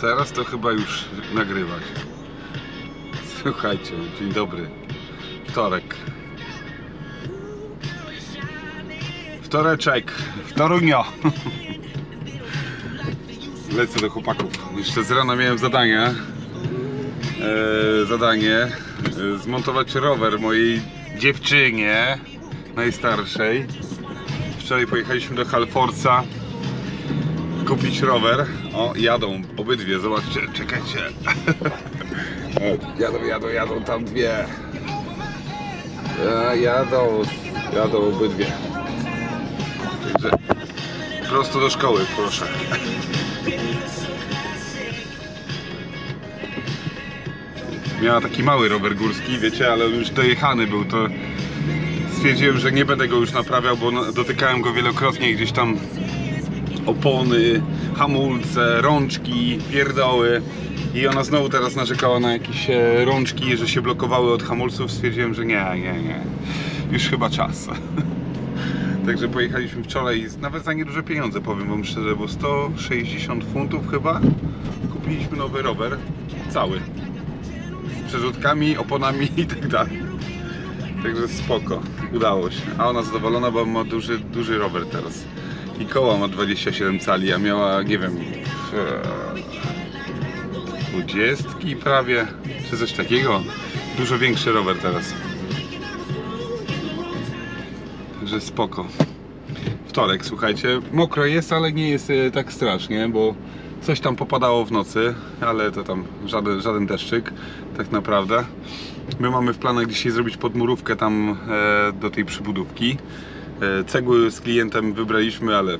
Teraz to chyba już nagrywać. Słuchajcie, dzień dobry. Wtorek. Wtoreczek. Wtorunio. Lecę do chłopaków. Jeszcze z rana miałem zadanie. E, zadanie e, zmontować rower mojej dziewczynie najstarszej. Wczoraj pojechaliśmy do Halforsa kupić rower. O, jadą obydwie, zobaczcie, czekajcie. Jadą, jadą, jadą tam dwie. E, jadą, jadą obydwie. Także prosto do szkoły, proszę. Miała taki mały rower górski, wiecie, ale już dojechany był, to stwierdziłem, że nie będę go już naprawiał, bo dotykałem go wielokrotnie gdzieś tam opony, hamulce, rączki, pierdoły i ona znowu teraz narzekała na jakieś e, rączki, że się blokowały od hamulców, stwierdziłem, że nie, nie, nie, już chyba czas. Także pojechaliśmy wczoraj, nawet za nieduże pieniądze powiem wam szczerze, bo 160 funtów chyba kupiliśmy nowy rower, cały, z przerzutkami, oponami i tak dalej. Także spoko, udało się. A ona zadowolona, bo ma duży, duży rower teraz. I koła ma 27 cali, a miała, nie wiem, e, 20 prawie, czy coś takiego. Dużo większy rower teraz. Także spoko. Wtorek, słuchajcie, mokro jest, ale nie jest e, tak strasznie, bo coś tam popadało w nocy, ale to tam żaden, żaden deszczyk, tak naprawdę. My mamy w planach dzisiaj zrobić podmurówkę tam e, do tej przybudówki. E, cegły z klientem wybraliśmy, ale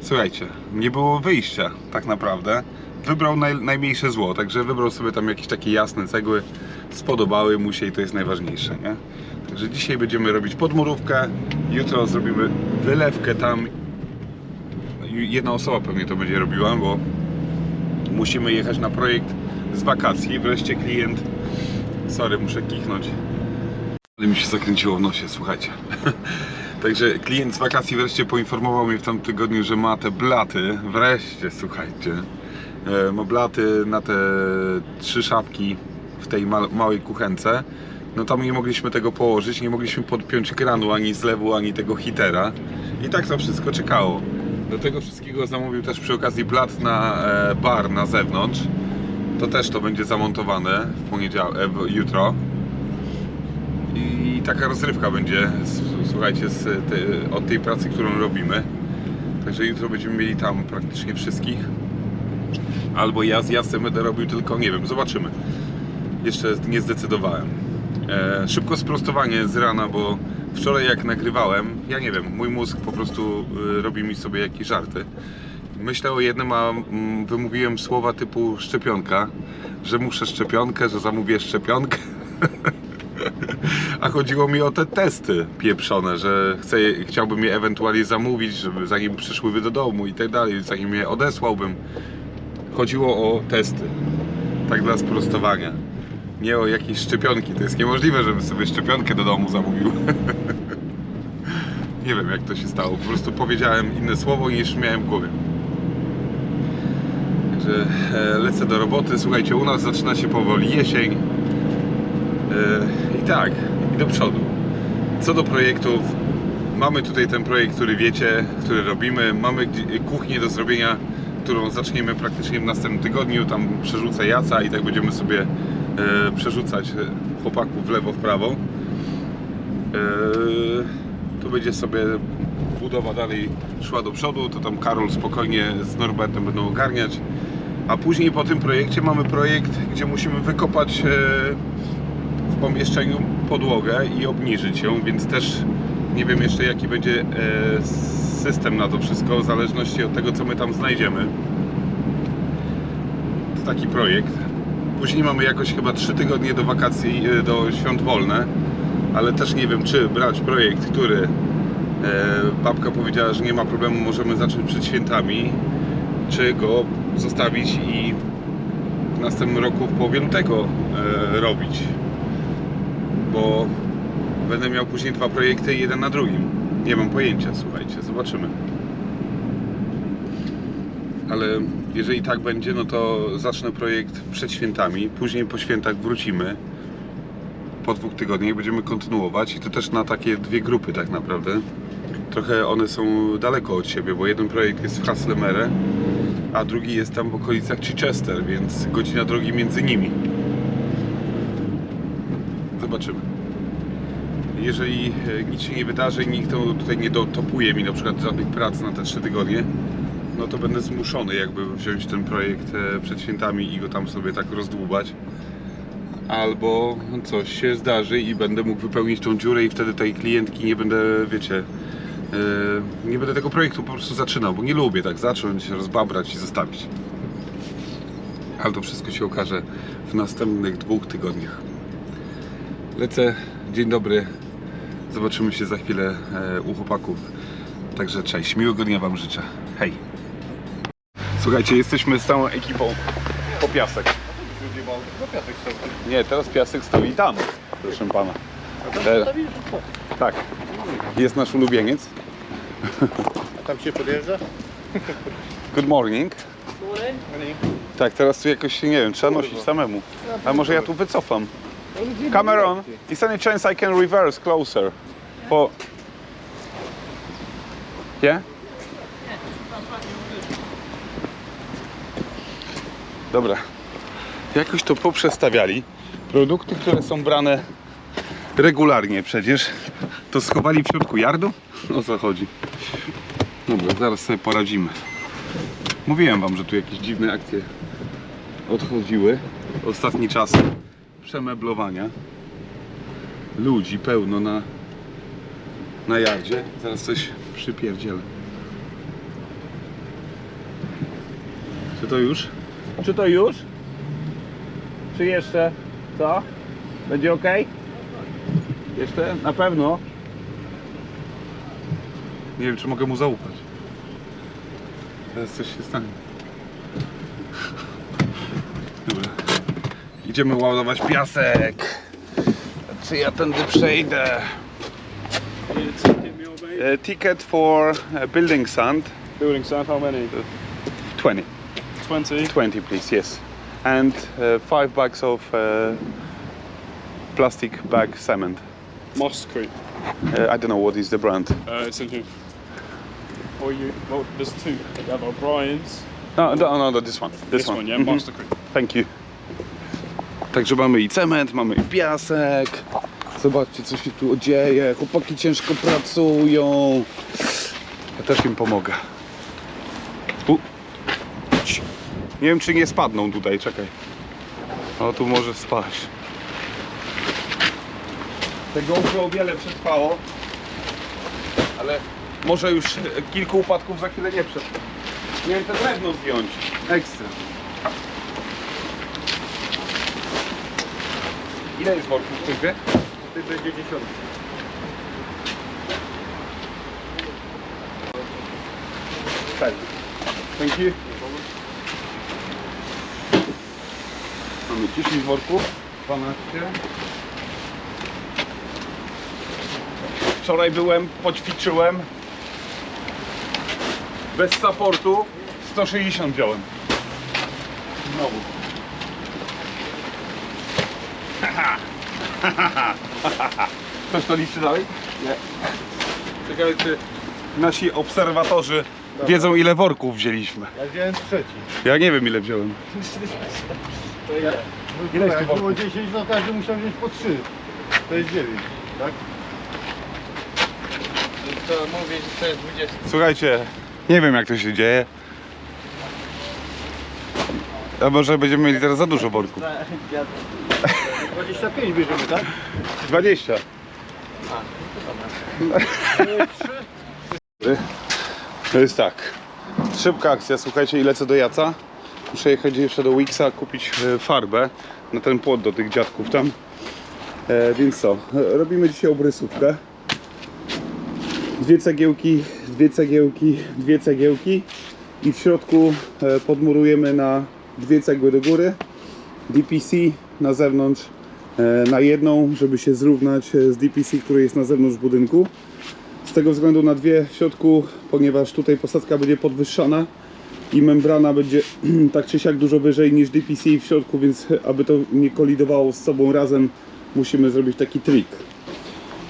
słuchajcie, nie było wyjścia tak naprawdę. Wybrał naj, najmniejsze zło, także wybrał sobie tam jakieś takie jasne cegły, spodobały mu się i to jest najważniejsze, nie? Także dzisiaj będziemy robić podmurówkę, jutro zrobimy wylewkę tam. Jedna osoba pewnie to będzie robiła, bo musimy jechać na projekt z wakacji. Wreszcie klient. Sorry, muszę kichnąć. Ale mi się zakręciło w nosie, słuchajcie. Także klient z wakacji wreszcie poinformował mnie w tamtym tygodniu, że ma te blaty. Wreszcie, słuchajcie. E, Ma blaty na te trzy szafki w tej ma małej kuchence. No tam nie mogliśmy tego położyć, nie mogliśmy podpiąć kranu ani zlewu, ani tego hitera. I tak to wszystko czekało. Do tego wszystkiego zamówił też przy okazji blat na e, bar na zewnątrz. To też to będzie zamontowane w poniedziałek, e, jutro. Taka rozrywka będzie, słuchajcie, z te, od tej pracy, którą robimy. Także jutro będziemy mieli tam praktycznie wszystkich. Albo ja z Jacem będę robił tylko, nie wiem, zobaczymy. Jeszcze nie zdecydowałem. E, szybko sprostowanie z rana, bo wczoraj jak nagrywałem, ja nie wiem, mój mózg po prostu y, robi mi sobie jakieś żarty. Myślę o jednym, a mm, wymówiłem słowa typu szczepionka, że muszę szczepionkę, że zamówię szczepionkę. A chodziło mi o te testy pieprzone, że chcę, chciałbym je ewentualnie zamówić, żeby zanim przyszłyby do domu i tak dalej, zanim je odesłałbym. Chodziło o testy. Tak dla sprostowania. Nie o jakieś szczepionki. To jest niemożliwe, żebym sobie szczepionkę do domu zamówił. Nie wiem jak to się stało. Po prostu powiedziałem inne słowo niż miałem w głowie. Także e, lecę do roboty. Słuchajcie, u nas zaczyna się powoli jesień. E, I tak, i do przodu. Co do projektów, mamy tutaj ten projekt, który wiecie, który robimy. Mamy kuchnię do zrobienia, którą zaczniemy praktycznie w następnym tygodniu. Tam przerzucę jaca i tak będziemy sobie e, przerzucać e, chłopaków w lewo, w prawo. E, tu będzie sobie budowa dalej szła do przodu, to tam Karol spokojnie z Norbertem będą ogarniać. A później po tym projekcie mamy projekt, gdzie musimy wykopać e, w pomieszczeniu podłogę i obniżyć ją, więc też nie wiem jeszcze jaki będzie e, system na to wszystko, w zależności od tego co my tam znajdziemy. To taki projekt. Później mamy jakoś chyba 3 tygodnie do wakacji, e, do świąt wolne, ale też nie wiem czy brać projekt, który e, babka powiedziała, że nie ma problemu, możemy zacząć przed świętami, czy go zostawić i w następnym roku w połowie lutego robić bo będę miał później dwa projekty jeden na drugim. Nie mam pojęcia, słuchajcie, zobaczymy. Ale jeżeli tak będzie, no to zacznę projekt przed świętami, później po świętach wrócimy. Po dwóch tygodniach będziemy kontynuować i to też na takie dwie grupy tak naprawdę. Trochę one są daleko od siebie, bo jeden projekt jest w Haslemere, a drugi jest tam w okolicach Chichester, więc godzina drogi między nimi. Zobaczymy. Jeżeli e, nic się nie wydarzy, nikt to tutaj nie dotopuje mi na przykład żadnych prac na te trzy tygodnie, no to będę zmuszony jakby wziąć ten projekt e, przed świętami i go tam sobie tak rozdłubać. Albo coś się zdarzy i będę mógł wypełnić tą dziurę i wtedy tej klientki nie będę, wiecie, e, nie będę tego projektu po prostu zaczynał, bo nie lubię tak zacząć, rozbabrać i zostawić. Ale to wszystko się okaże w następnych dwóch tygodniach. Lecę, dzień dobry. Zobaczymy się za chwilę e, u chłopaków. Także cześć, miłego dnia Wam życzę. Hej. Słuchajcie, jesteśmy z całą ekipą po piasek. Nie, teraz piasek stoi tam, proszę pana. Tak, jest nasz ulubieniec. A tam się podjeżdża? Good morning. Tak, teraz tu jakoś się, nie wiem, trzeba nosić samemu. A może ja tu wycofam. Cameron, is any chance I can reverse closer? For... Yeah? Dobra. Jakoś to poprzestawiali. Produkty, które są brane regularnie przecież, to schowali w środku jardu? O co chodzi? Dobra, zaraz sobie poradzimy. Mówiłem wam, że tu jakieś dziwne akcje odchodziły. Ostatni czas przemeblowania. Ludzi pełno na, na jardzie. Zaraz coś przypierdzielę. Czy to już? Czy to już? Czy jeszcze? Co? Będzie ok? Jeszcze? Na pewno? Nie wiem, czy mogę mu zaufać. Teraz coś się stanie. Dobra. Idziemy ładować piasek. Czy ja tędy przejdę? E, ticket for e, building sand. Building sand, how many? 20. 20. 20 please, yes. And uh, five bags of uh, plastic bag cement. Moss Creek. Uh, I don't know what is the brand. Uh, it's in here. Or you, well, there's two. You have O'Brien's. No, no, no, no this one. This, This one, yeah, Mhm. Master Creek. Thank you. Także mamy i cement, mamy i piasek. Zobaczcie, co się tu dzieje. Chłopaki ciężko pracują. Ja też im pomogę. U. Nie wiem, czy nie spadną tutaj, czekaj. O, tu może spaść. Tego GoPro o wiele przetrwało. Ale może już kilku upadków za chwilę nie przetrwa. Miałem te drewno zdjąć. Ekstra. Ile jest worków w typie? Ty będzie dziesiąty. Tak. Thank you. Mamy 10 worków. 12. Wczoraj byłem, poćwiczyłem. Bez supportu 160 wziąłem. Znowu. Ktoś to liczy dalej? Nie. Ciekawe czy nasi obserwatorzy wiedzą ile worków wzięliśmy. Ja wziąłem trzeci. Ja nie wiem ile wziąłem. To ile? Ile jest Jak tu było worków? 10, no każdy musiał wziąć po 3. To jest 9, tak? To mówię, że to jest 20. Słuchajcie, nie wiem jak to się dzieje. A może będziemy mieli teraz za dużo worków. 25 bierzemy, tak? 20. To jest tak. Szybka akcja, słuchajcie, i lecę do Jaca. Muszę jechać jeszcze do Wixa, kupić e, farbę na ten płot do tych dziadków tam. E, więc co, e, robimy dzisiaj obrysówkę. Dwie cegiełki, dwie cegiełki, dwie cegiełki i w środku e, podmurujemy na dwie cegły do góry. DPC na zewnątrz na jedną, żeby się zrównać e, z DPC, który jest na zewnątrz budynku. Z tego względu na dwie w środku, ponieważ tutaj posadzka będzie podwyższana, i membrana będzie tak czy siak dużo wyżej niż DPC w środku, więc aby to nie kolidowało z sobą razem, musimy zrobić taki trik.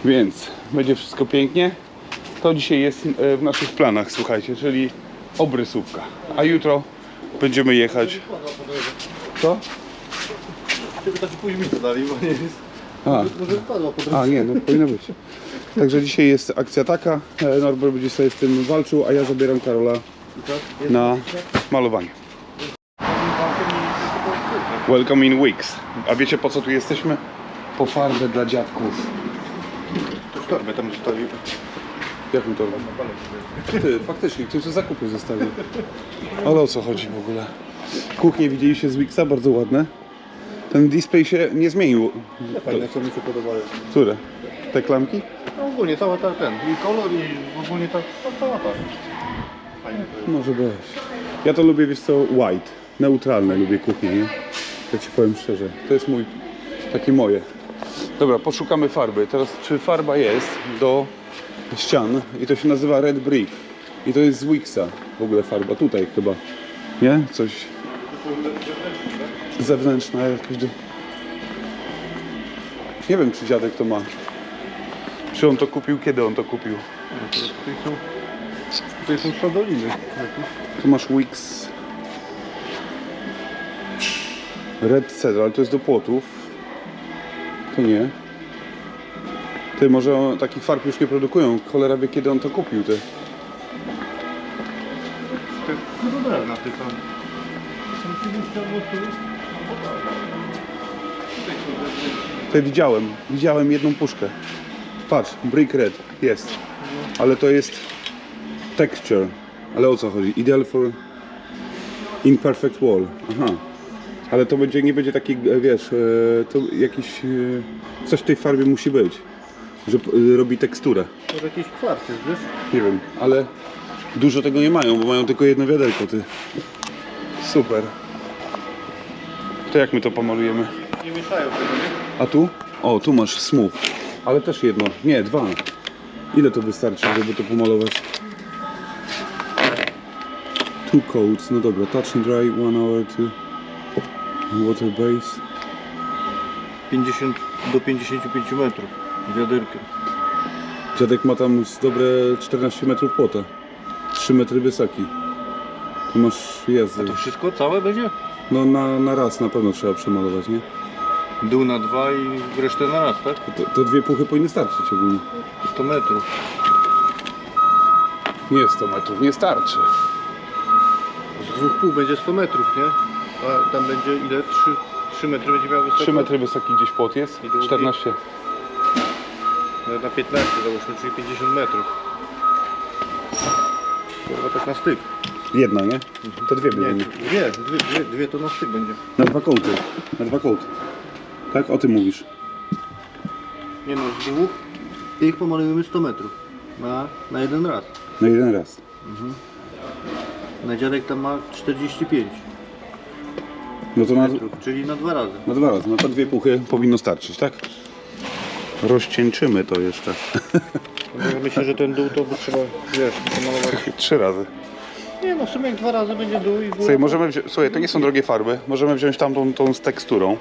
Więc będzie wszystko pięknie. To dzisiaj jest e, w naszych planach, słuchajcie, czyli obrysówka. A jutro będziemy jechać. Co? Tylko taki później to dali, bo nie jest. A, Może wpadła po a nie, no powinno być. Także dzisiaj jest akcja taka. e, Norbert będzie sobie z tym walczył, a ja zabieram Karola na malowanie. Welcome in Weeks. A wiecie po co tu jesteśmy? Po farbę dla dziadków. Torbę tam zostawił. Jaką torbę? Ty, faktycznie, ktoś to zakupy zostawił. Ale o co chodzi w ogóle? Kuchnie widzieliście z Wixa, bardzo ładne. Ten display się nie zmienił. Fajne, co mi się podobały. Które? Te klamki? No ogólnie cała ta, ten, i kolor, i ogólnie ta, ta cała ta. Fajnie to jest. Może być. Ja to lubię, wiesz co, white. Neutralne lubię kuchnię, nie? Ja ci powiem szczerze. To jest mój, takie moje. Dobra, poszukamy farby. Teraz, czy farba jest do ścian i to się nazywa Red Brick. I to jest z Wixa w ogóle farba. Tutaj chyba. Nie? Coś zewnętrzna jakaś do... Nie wiem, czy dziadek to ma. Czy on to kupił? Kiedy on to kupił? Tutaj są, sadoliny. Tu masz Wix Red Cedar, ale to jest do płotów. To nie. Ty, może on, takich farb już nie produkują. Cholera wie kiedy on to kupił, ty. To jest podobne tylko. Są 30 albo tu. To widziałem. Widziałem jedną puszkę. Patrz, Brick Red. Jest. Ale to jest texture. Ale o co chodzi? Ideal for imperfect wall. Aha. Ale to będzie, nie będzie taki, e, wiesz, e, to jakiś, e, coś w tej farbie musi być. Że robi teksturę. To jakiś kwarc jest, wiesz? Nie wiem, ale dużo tego nie mają, bo mają tylko jedno wiaderko, ty. Super. To jak my to pomalujemy? Nie mieszają tego, nie? A tu? O, tu masz smooth. Ale też jedno. Nie, dwa. Ile to wystarczy, żeby to pomalować? Two coats. No dobra. Touch and dry, one hour to water base. 50 do 55 metrów. Wiaderkiem. Dziadek ma tam z dobre 14 metrów płota. 3 metry wysoki. Tu masz jazdy. To wszystko całe będzie? No na, na raz na pewno trzeba przemalować, nie? Dół na dwa i resztę na raz, tak? To, to dwie puchy powinny starczyć ogólnie. 100 metrów. Nie 100 metrów, nie starczy. Z dwóch pół będzie 100 metrów, nie? A tam będzie ile? 3, 3 metry będzie miał wysokość? 3 metry wysoki gdzieś płot jest? I długi? 14. No, Na 15 załóżmy, czyli 50 metrów. Chyba tak na styk. Jedna, nie? To dwie Nie, były. dwie, dwie, dwie, dwie to na styk będzie. Na dwa kołty. Na dwa kołty. Tak? O tym mówisz. Nie no, z dwóch. Ich pomalujemy 100 metrów. Na, na jeden raz. Na jeden raz. Na dziadek tam ma 45 No to na, metrów, czyli na dwa razy. na dwa razy. No to dwie puchy powinno starczyć, tak? Rozcieńczymy to jeszcze. Myślę, że ten dół to by trzeba, wiesz, pomalować. Trzy razy. Nie no, w sumie jak dwa razy będzie dół i. Słuchaj, możemy wzi- Słuchaj, to nie są drogie farby. Możemy wziąć tamtą tą z teksturą.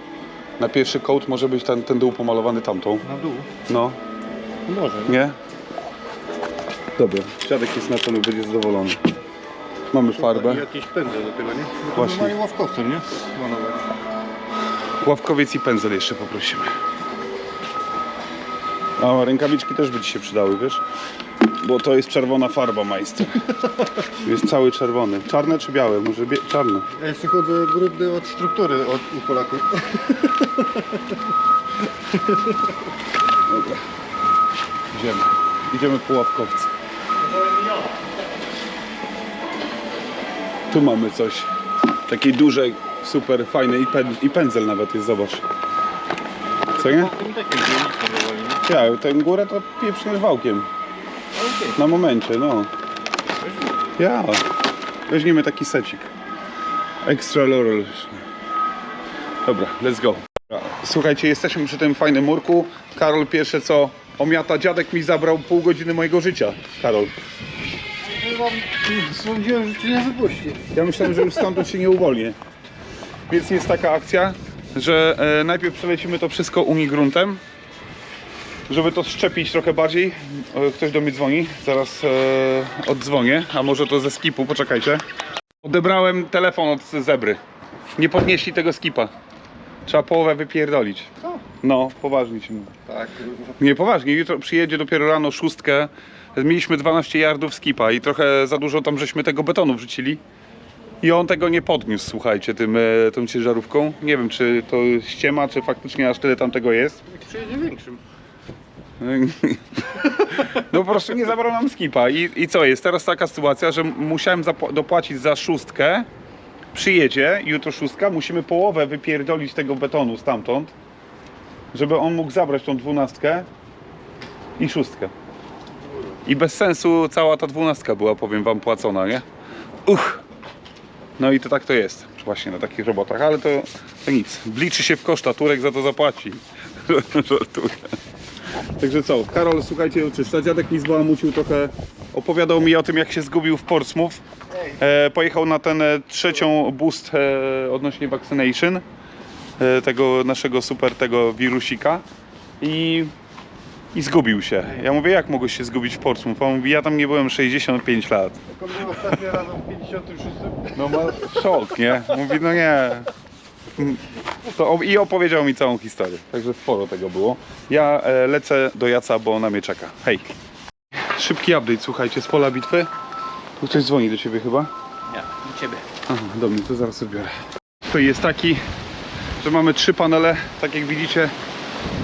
Na pierwszy kołt może być ten, ten dół pomalowany tamtą. Na dół. No, Może. Nie? nie? Dobra, dziadek jest na pewno będzie zadowolony. Mamy farbę. I jakiś pędzel do tego, nie? No to Właśnie. normalnie ławkowcem, nie? Malować. Ławkowiec i pędzel jeszcze poprosimy. A rękawiczki też by ci się przydały, wiesz? Bo to jest czerwona farba, majster. Jest cały czerwony. Czarne czy białe? Może bie- czarne. Ja jeszcze chodzę brudny od struktury od, u Polaków. Dobra. Idziemy. Idziemy po ławkowce. Tu mamy coś. Takiej dużej, super fajnej i, pen, i pędzel nawet jest, zobacz. Co nie? Ja, tę górę to pieprzniesz wałkiem. Na momencie, no. Ja. Weźmiemy taki secik. Extra Laurel. Dobra, let's go. Słuchajcie, jesteśmy przy tym fajnym murku. Karol pierwsze co omiata, dziadek mi zabrał pół godziny mojego życia. Karol. sądziłem, że cię nie wypuści. Ja myślałem, że już stamtąd się nie uwolnię. Więc jest taka akcja, że e, najpierw przelecimy to wszystko unigruntem, żeby to szczepić trochę bardziej. E, ktoś do mnie dzwoni, zaraz e, oddzwonię, a może to ze skipu, poczekajcie. Odebrałem telefon od zebry. Nie podnieśli tego skipa. Trzeba połowę wypierdolić. Co? No, poważnie ci mówię. Tak, Nie, poważnie, jutro przyjedzie dopiero rano szóstkę. Mieliśmy 12 yardów skipa i trochę za dużo tam żeśmy tego betonu wrzucili. I on tego nie podniósł, słuchajcie, tym, e, tą ciężarówką. Nie wiem, czy to ściema, czy faktycznie aż tyle tam tego jest. przyjedzie większym. No po prostu nie zabrał nam skipa. I, I co jest? Teraz taka sytuacja, że musiałem dopłacić za szóstkę. Przyjedzie, jutro szóstka, musimy połowę wypierdolić tego betonu stamtąd, żeby on mógł zabrać tą dwunastkę i szóstkę. I bez sensu cała ta dwunastka była, powiem wam, płacona, nie? Uch! No i to tak to jest właśnie na takich robotach, ale to, to nic. Wliczy się w koszta, Turek za to zapłaci. Żartuję. Także co, Karol, słuchajcie, oczyszcza. Dziadek mi zbałamucił trochę, opowiadał mi o tym, jak się zgubił w Portsmouth. E, pojechał na ten e, trzecią boost e, odnośnie vaccination e, tego naszego super tego wirusika i, i zgubił się. Ja mówię, jak mogłeś się zgubić w Portsmouth? On mówi, ja tam nie byłem 65 lat. Jak on był ostatni raz w 56. No ma szok, nie? Mówi, no nie. To, I opowiedział mi całą historię, także sporo tego było. Ja e, lecę do Jaca, bo na mnie czeka. Hej. Szybki update, słuchajcie, z pola bitwy. Tu ktoś dzwoni do ciebie chyba? Nie, do ciebie. Aha, do mnie, to zaraz odbiorę. To jest taki, że mamy trzy panele, tak jak widzicie,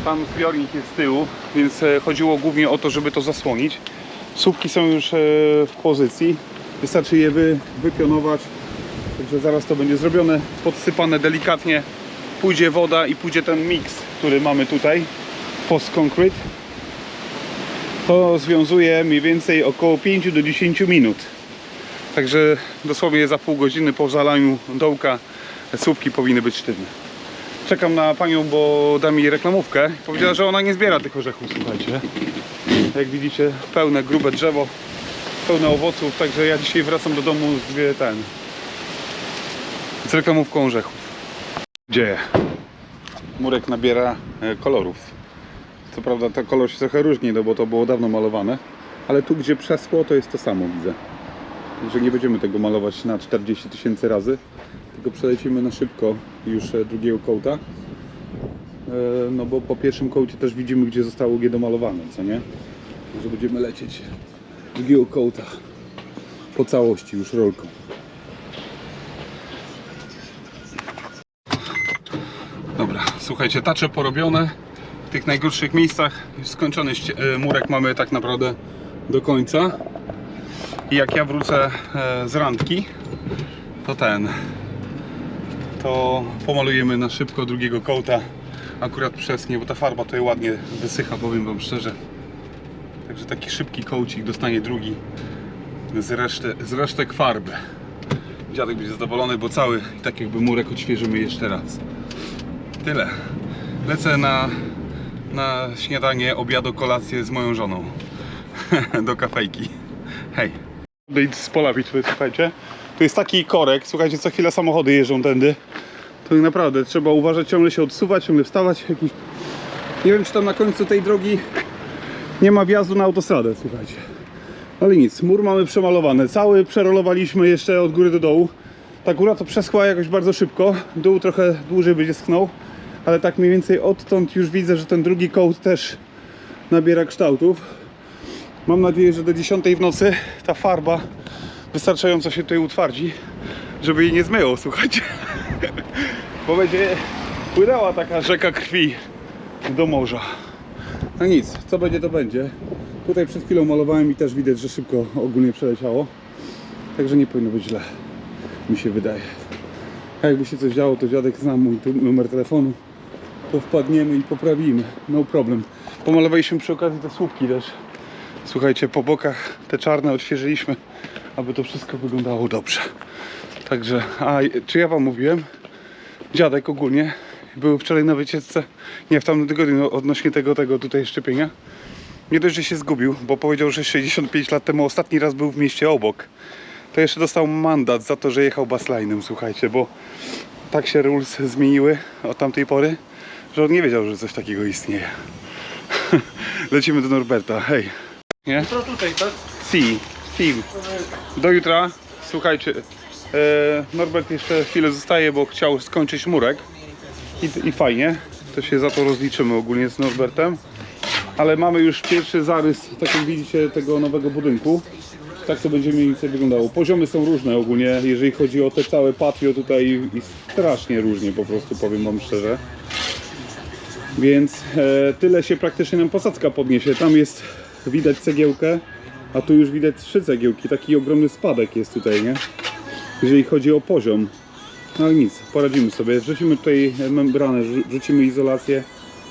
tam zbiornik jest z tyłu, więc e, chodziło głównie o to, żeby to zasłonić. Słupki są już e, w pozycji, wystarczy je wy, wypionować, także zaraz to będzie zrobione, podsypane delikatnie, pójdzie woda i pójdzie ten miks, który mamy tutaj, post concrete. To związuje mniej więcej około 5 do 10 minut. Także dosłownie za pół godziny po zalaniu dołka słupki powinny być sztywne. Czekam na panią, bo da mi reklamówkę. Powiedziała, że ona nie zbiera tych orzechów, słuchajcie. Jak widzicie, pełne, grube drzewo, pełne owoców, także ja dzisiaj wracam do domu z ten. Z reklamówką orzechów. Dzieje. Murek nabiera e, kolorów. Co prawda to kolor się trochę różni, no bo to było dawno malowane. Ale tu gdzie przeschło to jest to samo widzę że nie będziemy tego malować na 40 tysięcy razy, tylko przelecimy na szybko już e, drugiego kołta. E, No bo po pierwszym kołcie też widzimy, gdzie zostało G domalowane, co nie? Że będziemy lecieć drugiego kołta po całości już rolką. Słuchajcie, tacze porobione w tych najgorszych miejscach. Skończony e, murek mamy tak naprawdę do końca. I jak ja wrócę e, z randki, to ten, to pomalujemy na szybko drugiego kołta. Akurat przez nie, bo ta farba tutaj ładnie wysycha, powiem Wam szczerze. Także taki szybki kołcik dostanie drugi z, reszty, z resztek farby. Dziadek będzie zadowolony, bo cały tak jakby murek odświeżymy jeszcze raz. Tyle. Lecę na, na śniadanie, obiad, kolację z moją żoną. Do kafejki. Hej. Odejdź z pola bitwy, słuchajcie. Tu jest taki korek, słuchajcie, co chwilę samochody jeżdżą tędy. To naprawdę trzeba uważać, ciągle się odsuwać, ciągle wstawać. Jakiś... Nie wiem, czy tam na końcu tej drogi nie ma wjazdu na autostradę, słuchajcie. Ale nic, mur mamy przemalowany. Cały przerolowaliśmy jeszcze od góry do dołu. Ta góra to przeschła jakoś bardzo szybko. Dół trochę dłużej będzie schnął. Ale tak mniej więcej odtąd już widzę, że ten drugi kołd też nabiera kształtów. Mam nadzieję, że do 10 w nocy ta farba wystarczająco się tutaj utwardzi, żeby jej nie zmyło, słuchajcie. Bo będzie płynęła taka rzeka krwi do morza. No nic, co będzie to będzie. Tutaj przed chwilą malowałem i też widać, że szybko ogólnie przeleciało. Także nie powinno być źle, mi się wydaje. A jakby się coś działo, to dziadek zna mój numer telefonu. To wpadniemy i poprawimy. No problem. Pomalowaliśmy przy okazji te słupki też. Słuchajcie, po bokach te czarne odświeżyliśmy, aby to wszystko wyglądało dobrze. Także, a czy ja wam mówiłem? Dziadek ogólnie był wczoraj na wycieczce, nie w tamtym tygodniu, no, odnośnie tego, tego tutaj szczepienia. Nie dość, że się zgubił, bo powiedział, że 65 lat temu ostatni raz był w mieście obok. To jeszcze dostał mandat za to, że jechał baslinem, słuchajcie, bo tak się rules zmieniły od tamtej pory, że on nie wiedział, że coś takiego istnieje. Lecimy do Norberta, hej. Nie? To tutaj, tak? Si, si. Do jutra. Słuchajcie, e, Norbert jeszcze chwilę zostaje, bo chciał skończyć murek. I, I fajnie, to się za to rozliczymy ogólnie z Norbertem. Ale mamy już pierwszy zarys, tak jak widzicie, tego nowego budynku. Tak to będzie mniej więcej wyglądało. Poziomy są różne ogólnie, jeżeli chodzi o te całe patio tutaj i strasznie różnie po prostu, powiem wam szczerze. Więc e, tyle się praktycznie nam posadzka podniesie. Tam jest widać cegiełkę, a tu już widać trzy cegiełki. Taki ogromny spadek jest tutaj, nie? Jeżeli chodzi o poziom. No ale nic, poradzimy sobie. Wrzucimy tutaj membranę, rzu- rzucimy izolację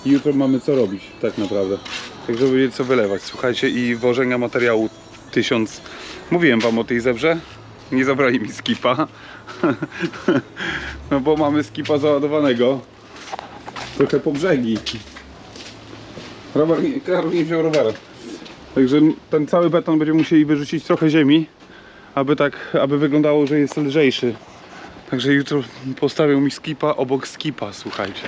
i jutro mamy co robić, tak naprawdę. Tak, żeby wiedzieć co wylewać. Słuchajcie, i wożenia materiału tysiąc. Mówiłem wam o tej zebrze. Nie zabrali mi skipa. no bo mamy skipa załadowanego. Trochę po brzegi. Rower, Karol nie wziął rowera. Także ten cały beton będziemy musieli wyrzucić trochę ziemi, aby tak, aby wyglądało, że jest lżejszy. Także jutro postawią mi skipa obok skipa, słuchajcie.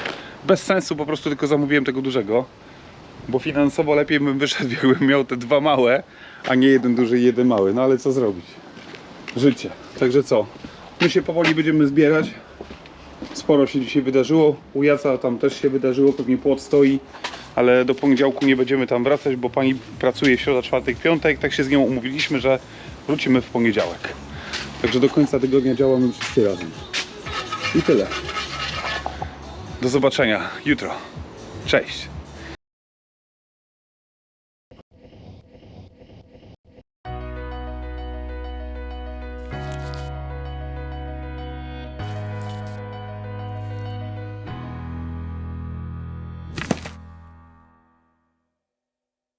Bez sensu, po prostu tylko zamówiłem tego dużego. Bo finansowo lepiej bym wyszedł, jakbym miał te dwa małe, a nie jeden duży i jeden mały. No ale co zrobić? Życie. Także co? My się powoli będziemy zbierać. Sporo się dzisiaj wydarzyło. U Jaca tam też się wydarzyło, pewnie płot stoi. Ale do poniedziałku nie będziemy tam wracać, bo pani pracuje środa, czwartek, piątek. Tak się z nią umówiliśmy, że wrócimy w poniedziałek. Także do końca tygodnia działamy wszyscy razem. I tyle. Do zobaczenia jutro. Cześć.